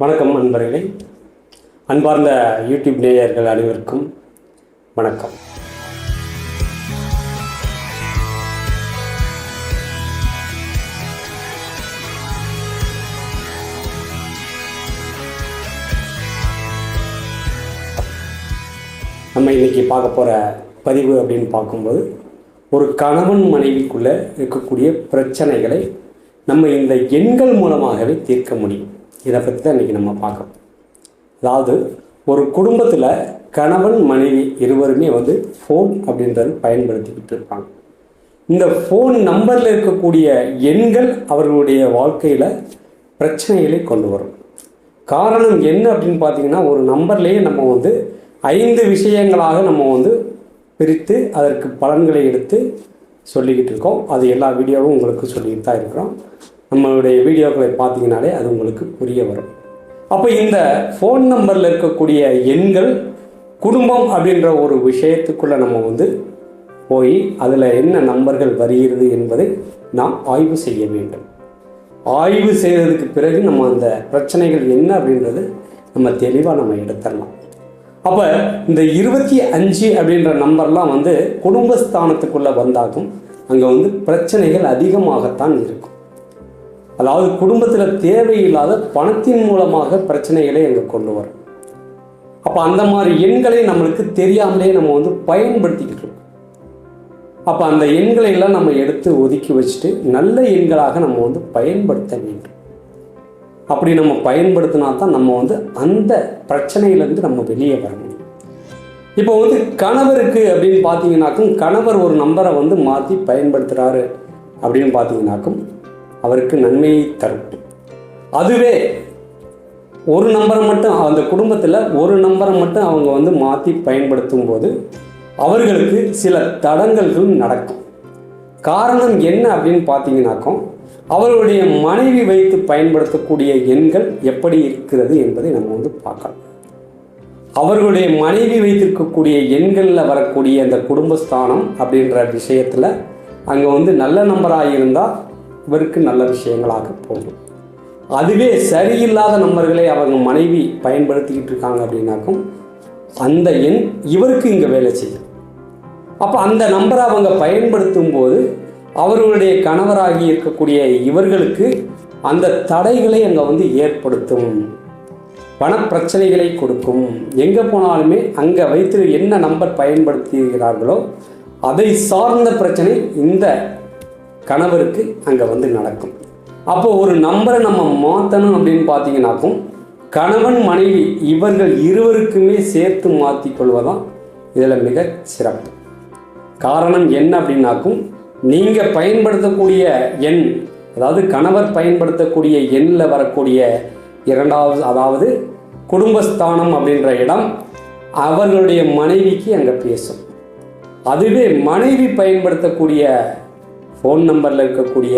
வணக்கம் அன்பர்களே அன்பார்ந்த யூடியூப் நேயர்கள் அனைவருக்கும் வணக்கம். நம்ம இன்னைக்கு பார்க்க போகிற பதிவு அப்படின்னு பார்க்கும்போது ஒரு கணவன் மனைவிக்குள்ளே இருக்கக்கூடிய பிரச்சனைகளை நம்ம இந்த எண்கள் மூலமாகவே தீர்க்க முடியும். இதை பற்றி தான் இன்றைக்கி நம்ம பார்க்கணும் அதாவது ஒரு குடும்பத்தில் கணவன் மனைவி இருவருமே வந்து ஃபோன் அப்படின்றது பயன்படுத்திக்கிட்டு இருப்பாங்க. இந்த ஃபோன் நம்பரில் இருக்கக்கூடிய எண்கள் அவர்களுடைய வாழ்க்கையில் பிரச்சனைகளை கொண்டு வரும். காரணம் என்ன அப்படின்னு பார்த்தீங்கன்னா ஒரு நம்பர்லேயே நம்ம வந்து ஐந்து விஷயங்களாக நம்ம வந்து பிரித்து அதற்கு பலன்களை எடுத்து சொல்லிக்கிட்டு இருக்கோம். அது எல்லா வீடியோவும் உங்களுக்கு சொல்லிக்கிட்டு தான் இருக்கிறோம். நம்மளுடைய வீடியோக்களை பார்த்தீங்கனாலே அது உங்களுக்கு புரிய வரும். அப்போ இந்த ஃபோன் நம்பரில் இருக்கக்கூடிய எண்கள் குடும்பம் அப்படின்ற ஒரு விஷயத்துக்குள்ளே நம்ம வந்து போய் அதில் என்ன நம்பர்கள் வருகிறது என்பதை நாம் ஆய்வு செய்ய வேண்டும். ஆய்வு செய்ததுக்கு பிறகு நம்ம அந்த பிரச்சனைகள் என்ன அப்படின்றது நம்ம தெளிவாக நம்ம எடுத்துடலாம். அப்போ இந்த இருபத்தி அஞ்சு அப்படின்ற நம்பர்லாம் வந்து குடும்பஸ்தானத்துக்குள்ளே வந்தாகும் அங்கே வந்து பிரச்சனைகள் அதிகமாகத்தான் இருக்கும். அதாவது குடும்பத்தில் தேவையில்லாத பணத்தின் மூலமாக பிரச்சனைகளை அங்கே கொண்டு வரும். அப்போ அந்த மாதிரி எண்களை நம்மளுக்கு தெரியாமலே நம்ம வந்து பயன்படுத்திக்கிட்டு இருக்கோம். அப்போ அந்த எண்களை எல்லாம் நம்ம எடுத்து ஒதுக்கி வச்சுட்டு நல்ல எண்களாக நம்ம வந்து பயன்படுத்த வேண்டும். அப்படி நம்ம பயன்படுத்தினா தான் நம்ம வந்து அந்த பிரச்சனையிலேருந்து நம்ம வெளியே வர முடியும். இப்போ வந்து கணவருக்கு அப்படின்னு பார்த்தீங்கன்னாக்கும் கணவர் ஒரு நம்பரை வந்து மாற்றி பயன்படுத்துகிறாரு அப்படின்னு பார்த்தீங்கன்னாக்கும் அவருக்கு நன்மையை தரும். அதுவே ஒரு நம்பரை மட்டும் அந்த குடும்பத்தில் ஒரு நம்பரை மட்டும் அவங்க வந்து மாற்றி பயன்படுத்தும் போது அவர்களுக்கு சில தடங்கல்கள் நடக்கும். காரணம் என்ன அப்படின்னு பார்த்தீங்கன்னாக்கும் அவர்களுடைய மனைவி வைத்து பயன்படுத்தக்கூடிய எண்கள் எப்படி இருக்கிறது என்பதை நம்ம வந்து பார்க்கலாம். அவர்களுடைய மனைவி வைத்திருக்கக்கூடிய எண்களில் வரக்கூடிய அந்த குடும்பஸ்தானம் அப்படின்ற விஷயத்தில் அங்கே வந்து நல்ல நம்பராக இருந்தால் இவருக்கு நல்ல விஷயங்களாக போகும் அதுவே சரியில்லாத நம்பர்களை அவங்க மனைவி பயன்படுத்திக்கிட்டு இருக்காங்க அப்படின்னாக்கும் அந்த எண் இவருக்கு இங்கே வேலை செய்யும். அப்போ அந்த நம்பரை அவங்க பயன்படுத்தும் போது அவர்களுடைய கணவராகி இருக்கக்கூடிய இவர்களுக்கு அந்த தடைகளை அங்கே வந்து ஏற்படுத்தும் பணப்பிரச்சனைகளை கொடுக்கும். எங்கே போனாலுமே அங்கே வைத்து என்ன நம்பர் பயன்படுத்துகிறார்களோ அதை சார்ந்த பிரச்சனை இந்த கணவருக்கு அங்கே வந்து நடக்கும். அப்போ ஒரு நம்பரை நம்ம மாற்றணும் அப்படின்னு பார்த்தீங்கன்னாக்கும் கணவன் மனைவி இவர்கள் இருவருக்குமே சேர்த்து மாற்றி கொள்வதான் இதில் மிக சிறப்பு. காரணம் என்ன அப்படின்னாக்கும் நீங்கள் பயன்படுத்தக்கூடிய எண் அதாவது கணவர் பயன்படுத்தக்கூடிய எண்ணில் வரக்கூடிய இரண்டாவது அதாவது குடும்பஸ்தானம் அப்படின்ற இடம் அவர்களுடைய மனைவிக்கு அங்கே பேசும். அதுவே மனைவி பயன்படுத்தக்கூடிய ஃபோன் நம்பரில் இருக்கக்கூடிய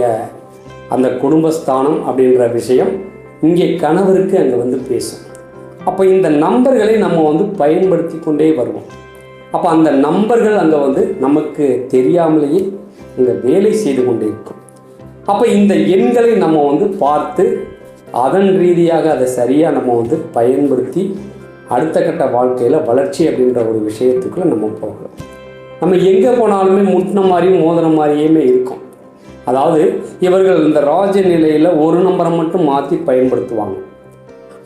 அந்த குடும்பஸ்தானம் அப்படின்ற விஷயம் இங்கே கணவருக்கு அங்கே வந்து பேசும். அப்போ இந்த நம்பர்களை நம்ம வந்து பயன்படுத்தி கொண்டே வருவோம். அப்போ அந்த நம்பர்கள் அங்கே வந்து நமக்கு தெரியாமலேயே அங்கே வேலை செய்து கொண்டே இருக்கும். அப்போ இந்த எண்களை நம்ம வந்து பார்த்து அதன் ரீதியாக அதை சரியாக நம்ம வந்து பயன்படுத்தி அடுத்த கட்ட வாழ்க்கையில் வளர்ச்சி அப்படின்ற ஒரு விஷயத்துக்குள்ளே நம்ம போகலாம். நம்ம எங்கே போனாலுமே முட்டின மாதிரியும் மோதின மாதிரியுமே இருக்கும். அதாவது இவர்கள் இந்த ராஜ நிலையில் ஒரு நம்பரை மட்டும் மாற்றி பயன்படுத்துவாங்க.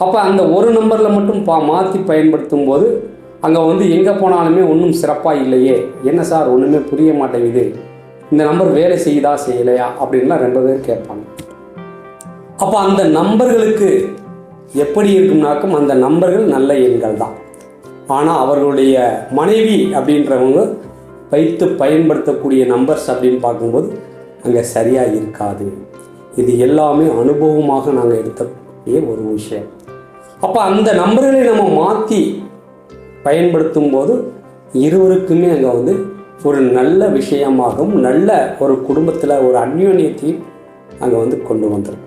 அப்போ அந்த ஒரு நம்பரில் மட்டும் பா மாற்றி பயன்படுத்தும் போது அங்கே வந்து எங்கே போனாலுமே ஒன்றும் சிறப்பாக இல்லையே. என்ன சார் ஒன்றுமே புரிய மாட்டேங்குது. இந்த நம்பர் வேலை செய்யுதா செய்யலையா? அப்படின்லாம் ரெண்டு பேர் கேட்பாங்க. அப்போ அந்த நம்பர்களுக்கு எப்படி இருக்கும்னாக்கும் அந்த நம்பர்கள் நல்ல எண்கள் தான் ஆனால் அவர்களுடைய மனைவி அப்படின்றவங்க வைத்து பயன்படுத்தக்கூடிய நம்பர்ஸ் அப்படின்னு பார்க்கும்போது அங்கே சரியாக இருக்காது. இது எல்லாமே அனுபவமாக நாங்கள் எடுத்தக்கூடிய ஒரு விஷயம். அப்போ அந்த நம்பர்களை நம்ம மாற்றி பயன்படுத்தும் போது இருவருக்குமே அங்கே வந்து ஒரு நல்ல விஷயமாகவும் நல்ல ஒரு குடும்பத்தில் ஒரு அந்யோன்யத்தையும் அங்கே வந்து கொண்டு வந்துடும்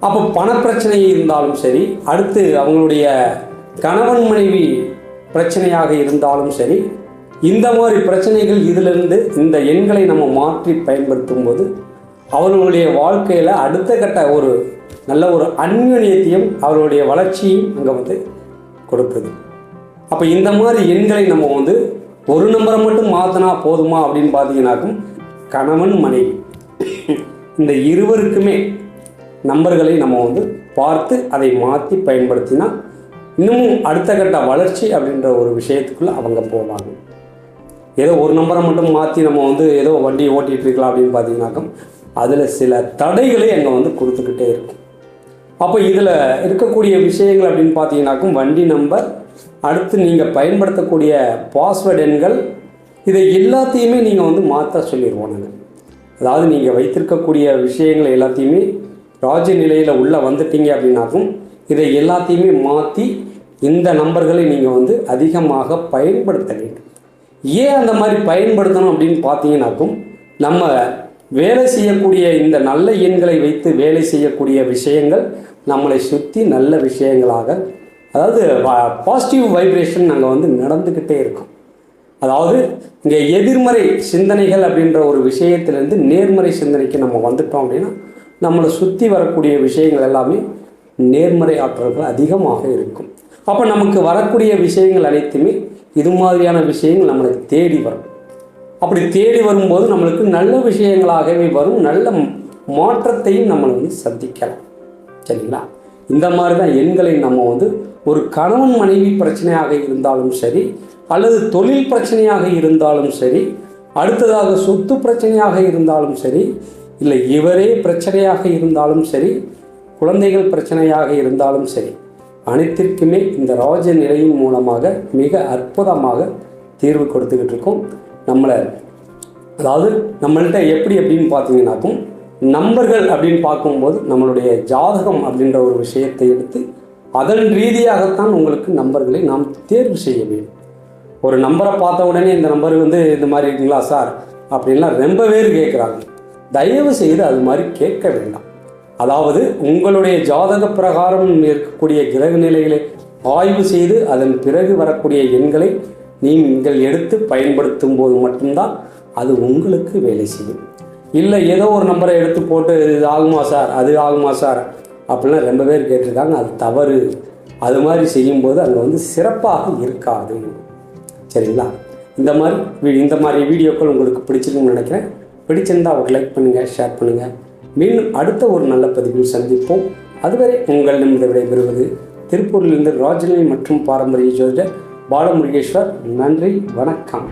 அப்போ பணப்பிரச்சனை இருந்தாலும் சரி அடுத்து அவங்களுடைய கணவன் மனைவி பிரச்சனையாக இருந்தாலும் சரி இந்த மாதிரி பிரச்சனைகள் இதிலிருந்து இந்த எண்களை நம்ம மாற்றி பயன்படுத்தும் போது அவர்களுடைய வாழ்க்கையில் அடுத்த கட்ட ஒரு நல்ல ஒரு அந்யுனியத்தையும் அவர்களுடைய வளர்ச்சியும் அங்கே வந்து கொடுக்குது. அப்போ இந்த மாதிரி எண்களை நம்ம வந்து ஒரு நம்பரை மட்டும் மாற்றினா போதுமா அப்படின்னு பார்த்தீங்கன்னாக்கும் கணவன் மனைவி இந்த இருவருக்குமே நம்பர்களை நம்ம வந்து பார்த்து அதை மாற்றி பயன்படுத்தினா இன்னமும் அடுத்த கட்ட வளர்ச்சி அப்படின்ற ஒரு விஷயத்துக்குள்ளே அவங்க போவாங்க. ஏதோ ஒரு நம்பரை மட்டும் மாற்றி நம்ம வந்து ஏதோ வண்டியை ஓட்டிகிட்டு இருக்கலாம் அப்படின்னு பார்த்தீங்கன்னாக்கும் அதில் சில தடைகளை அங்கே வந்து கொடுத்துக்கிட்டே இருக்கும் அப்போ இதில் இருக்கக்கூடிய விஷயங்கள் அப்படின்னு பார்த்தீங்கன்னாக்கும் வண்டி நம்பர் அடுத்து நீங்கள் பயன்படுத்தக்கூடிய பாஸ்வேர்டு எண்கள் இதை எல்லாத்தையுமே நீங்கள் வந்து மாற்ற சொல்லிடுவோம் நாங்கள் அதாவது நீங்கள் வைத்திருக்கக்கூடிய விஷயங்கள் எல்லாத்தையுமே ராஜ நிலையில் உள்ளே வந்துட்டீங்க அப்படின்னாக்கும் இதை எல்லாத்தையுமே மாற்றி இந்த நம்பர்களை நீங்கள் வந்து அதிகமாக பயன்படுத்த வேண்டும். ஏன் அந்த மாதிரி பயன்படுத்தணும் அப்படின்னு பார்த்தீங்கன்னாக்கும் நம்ம வேலை செய்யக்கூடிய இந்த நல்ல எண்களை வைத்து வேலை செய்யக்கூடிய விஷயங்கள் நம்மளை சுற்றி நல்ல விஷயங்களாக அதாவது பாசிட்டிவ் வைப்ரேஷன் நாங்கள் வந்து நடந்துக்கிட்டே இருக்கோம். அதாவது இங்கே எதிர்மறை சிந்தனைகள் அப்படின்ற ஒரு விஷயத்திலேருந்து நேர்மறை சிந்தனைக்கு நம்ம வந்துட்டோம் அப்படின்னா நம்மளை சுற்றி வரக்கூடிய விஷயங்கள் எல்லாமே நேர்மறை ஆற்றல்கள் அதிகமாக இருக்கும். அப்போ நமக்கு வரக்கூடிய விஷயங்கள் அனைத்துமே இது மாதிரியான விஷயங்கள் நம்மளை தேடி வரும். அப்படி தேடி வரும்போது நம்மளுக்கு நல்ல விஷயங்களாகவே வரும். நல்ல மாற்றத்தையும் நம்ம வந்து சந்திக்கலாம். சரிங்களா? இந்த மாதிரி தான் எண்களை நம்ம வந்து ஒரு கணவன் மனைவி பிரச்சனையாக இருந்தாலும் சரி அல்லது தொழில் பிரச்சனையாக இருந்தாலும் சரி அடுத்ததாக சொத்து பிரச்சனையாக இருந்தாலும் சரி இல்லை இவரே பிரச்சனையாக இருந்தாலும் சரி குழந்தைகள் பிரச்சனையாக இருந்தாலும் சரி அனைத்திற்குமே இந்த ராஜ நிலையின் மூலமாக மிக அற்புதமாக தீர்வு கொடுத்துக்கிட்டு இருக்கோம் நம்மளை அதாவது நம்மள்கிட்ட எப்படி அப்படின்னு பார்த்தீங்கன்னாக்கும் நம்பர்கள் அப்படின்னு பார்க்கும்போது நம்மளுடைய ஜாதகம் அப்படின்ற ஒரு விஷயத்தை எடுத்து அதன் ரீதியாகத்தான் உங்களுக்கு நம்பர்களை நாம் தேர்வு செய்ய வேண்டும். ஒரு நம்பரை பார்த்த உடனே இந்த நம்பர் வந்து இந்த மாதிரி இருக்குங்களா சார்? அப்படின்லாம் ரொம்ப பேர் கேட்குறாங்க. தயவு செய்து அது மாதிரி கேட்க வேண்டாம். அதாவது உங்களுடைய ஜாதக பிரகாரம் இருக்கக்கூடிய கிரக நிலைகளை ஆய்வு செய்து அதன் பிறகு வரக்கூடிய எண்களை நீங்கள் எடுத்து பயன்படுத்தும் போது மட்டும்தான் அது உங்களுக்கு வேலை செய்யும். இல்லை ஏதோ ஒரு நம்பரை எடுத்து போட்டு இது ஆகுமா சார் அது ஆகுமா சார் அப்படிலாம் ரொம்ப பேர் கேட்டிருக்காங்க. அது தவறு. அது மாதிரி செய்யும்போது அங்கே வந்து சிறப்பாக இருக்காது. சரிங்களா? இந்த மாதிரி இந்த மாதிரி வீடியோக்கள் உங்களுக்கு பிடிச்சிருக்குன்னு நினைக்கிறேன். பிடிச்சிருந்தா ஒரு லைக் பண்ணுங்கள் ஷேர் பண்ணுங்கள் மீண்டும் அடுத்த ஒரு நல்ல பதிவில் சந்திப்போம். அதுவரை உங்களிடம் விடைபெறுவது திருப்பூரிலிருந்து ராஜநிலை மற்றும் பாரம்பரிய ஜோதிடர் பாலமுருகேஸ்வர். நன்றி வணக்கம்.